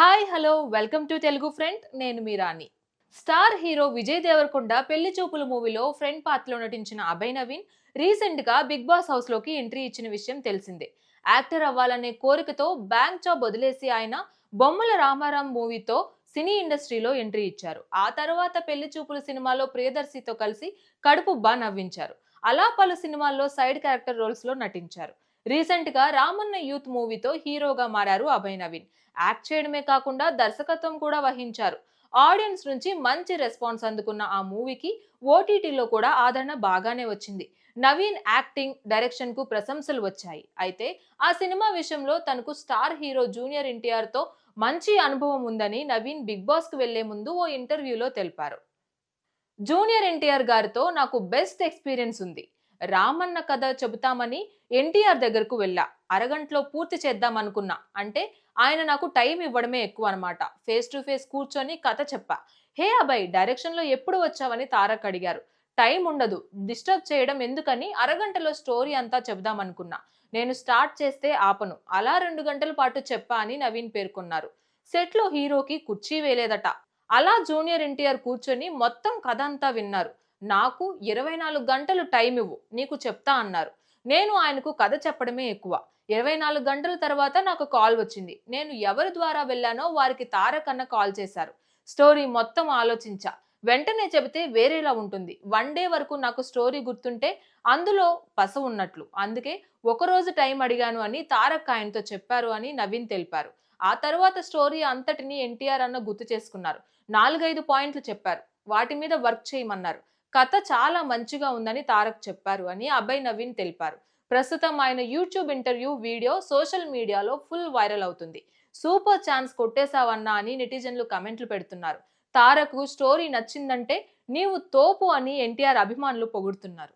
Hi hello welcome to Telugu friend నేను మీ Rani. Star hero Vijay Deverakonda Pelli Choopulu మూవీలో ఫ్రెండ్ పాత్రలో నటించిన అభయ్ నవీన్ రీసెంట్గా బిగ్ బాస్ హౌస్లోకి ఎంట్రీ ఇచ్చిన విషయం తెలిసిందే. యాక్టర్ అవ్వాలనే కోరికతో బ్యాంక్ జాబ్ వదిలేసి ఆయన బొమ్మల రామారాం మూవీతో సినీ ఇండస్ట్రీలో ఎంట్రీ ఇచ్చారు. ఆ తర్వాత పెళ్ళి చూపులు సినిమాలో ప్రియదర్శితో కలిసి కడుపుబ్బా నవ్వించారు. అలా పలు సినిమాల్లో సైడ్ క్యారెక్టర్ రోల్స్లో నటించారు. రీసెంట్గా రామన్న యూత్ మూవీతో హీరోగా మారారు అభయ్ నవీన్. యాక్ట్ చేయడమే కాకుండా దర్శకత్వం కూడా వహించారు. ఆడియన్స్ నుంచి మంచి రెస్పాన్స్ అందుకున్న ఆ మూవీకి ఓటీటీలో కూడా ఆదరణ బాగానే వచ్చింది. నవీన్ యాక్టింగ్ డైరెక్షన్కు ప్రశంసలు వచ్చాయి. అయితే ఆ సినిమా విషయంలో తనకు స్టార్ హీరో జూనియర్ ఎన్టీఆర్తో మంచి అనుభవం ఉందని నవీన్ బిగ్ బాస్కు వెళ్ళే ముందు ఓ ఇంటర్వ్యూలో తెలిపారు. జూనియర్ ఎన్టీఆర్ గారితో నాకు బెస్ట్ ఎక్స్పీరియన్స్ ఉంది. రామన్న కథ చెబుతామని ఎన్టీఆర్ దగ్గరకు వెళ్ళా. అరగంటలో పూర్తి చేద్దాం అనుకున్నా. అంటే ఆయన నాకు టైం ఇవ్వడమే ఎక్కువ అనమాట ఫేస్ టు ఫేస్ కూర్చొని కథ చెప్పా. హే అబ్బాయి డైరెక్షన్లో ఎప్పుడు వచ్చావని తారక్ అడిగారు. టైం ఉండదు. డిస్టర్బ్ చేయడం ఎందుకని అరగంటలో స్టోరీ అంతా చెబుదాం అనుకున్నా. నేను స్టార్ట్ చేస్తే ఆపను. అలా రెండు గంటల పాటు చెప్పా అని నవీన్ పేర్కొన్నారు. సెట్లో హీరోకి కుర్చీ వేలేదట అలా జూనియర్ ఎన్టీఆర్ కూర్చొని మొత్తం కథ అంతా విన్నారు. నాకు ఇరవై నాలుగు గంటలు టైం ఇవ్వు నీకు చెప్తా అన్నారు. నేను ఆయనకు కథ చెప్పడమే ఎక్కువ. ఇరవై నాలుగు గంటల తర్వాత నాకు కాల్ వచ్చింది. నేను ఎవరి ద్వారా వెళ్ళానో వారికి తారక్ అన్న కాల్ చేశారు. స్టోరీ మొత్తం ఆలోచించా. వెంటనే చెబితే వేరేలా ఉంటుంది. వన్ డే వరకు నాకు స్టోరీ గుర్తుంటే అందులో పస ఉన్నట్లు. అందుకే ఒక రోజు టైం అడిగాను అని తారక్ ఆయనతో చెప్పారు అని నవీన్ తెలిపారు. ఆ తర్వాత స్టోరీ అంతటిని ఎన్టీఆర్ అన్న గుర్తు చేసుకున్నారు. నాలుగైదు పాయింట్లు చెప్పారు. వాటి మీద వర్క్ చేయమన్నారు. కథ చాలా మంచిగా ఉందని తారక్ చెప్పారు అని అభయ్ నవీన్ తెలిపారు. ప్రస్తుతం ఆయన యూట్యూబ్ ఇంటర్వ్యూ వీడియో సోషల్ మీడియాలో ఫుల్ వైరల్ అవుతుంది. సూపర్ ఛాన్స్ కొట్టేశావన్నా అని నెటిజన్లు కమెంట్లు పెడుతున్నారు. తారకు స్టోరీ నచ్చిందంటే నీవు తోపు అని ఎన్టీఆర్ అభిమానులు పొగుడుతున్నారు.